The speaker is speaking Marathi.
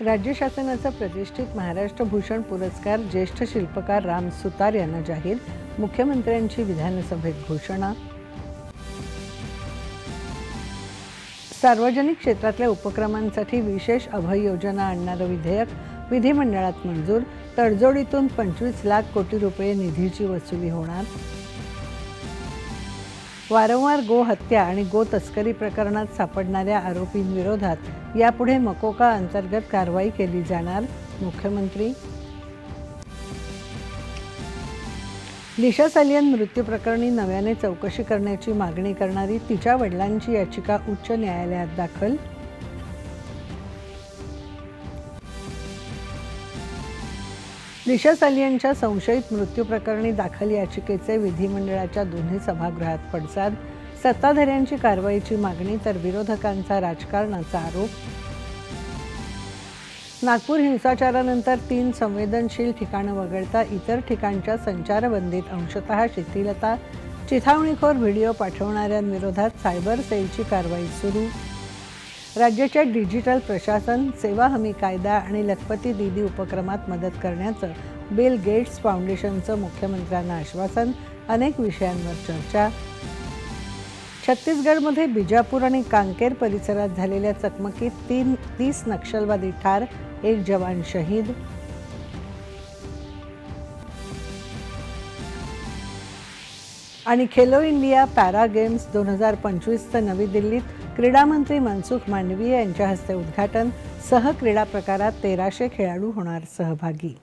राज्य शासनाचा प्रतिष्ठित महाराष्ट्र भूषण पुरस्कार ज्येष्ठ शिल्पकार राम सुतार यांना जाहीर. मुख्यमंत्र्यांची विधानसभेत घोषणा. सार्वजनिक क्षेत्रातल्या उपक्रमांसाठी विशेष अभय योजना आणणारं विधेयक विधिमंडळात मंजूर. तडजोडीतून पंचवीस लाख कोटी रुपये निधीची वसुली होणार. वारंवार गो हत्या आणि गो तस्करी प्रकरणात सापडणाऱ्या आरोपींविरोधात यापुढे मकोका अंतर्गत कारवाई केली जाणार मुख्यमंत्री. लिशा सालियन मृत्यू प्रकरणी नव्याने चौकशी करण्याची मागणी करणारी तिच्या वडिलांची याचिका उच्च न्यायालयात दाखल. लिशा सालियांच्या संशयित मृत्यू प्रकरणी दाखल याचिकेचे विधिमंडळाच्या दोन्ही सभागृहात पडसाद. सत्ताधाऱ्यांची कारवाईची मागणी तर विरोधकांचा राजकारणाचा आरोप. नागपूर हिंसाचारानंतर तीन संवेदनशील ठिकाणं वगळता इतर ठिकाणच्या संचारबंदीत अंशतः शिथिलता. चिथावणीखोर व्हिडिओ पाठवणाऱ्यांविरोधात सायबर सेलची कारवाई सुरू. राज्याच्या डिजिटल प्रशासन सेवा हमी कायदा आणि लखपती दिदी उपक्रमात मदत करण्याचं बिल गेट्स फाउंडेशनचं मुख्यमंत्र्यांना आश्वासन अनेक विषयांवर चर्चा. छत्तीसगडमध्ये बिजापूर आणि कांकेर परिसरात झालेल्या चकमकीत तीन तीस नक्षलवादी ठार एक जवान शहीद. आणि खेलो इंडिया पॅरा गेम्स दोन हजार पंचवीसचं नवी दिल्लीत क्रीडामंत्री मनसुख मांडवीय यांच्या हस्ते उद्घाटन सह क्रीडा प्रकारात तेराशे खेळाडू होणार सहभागी.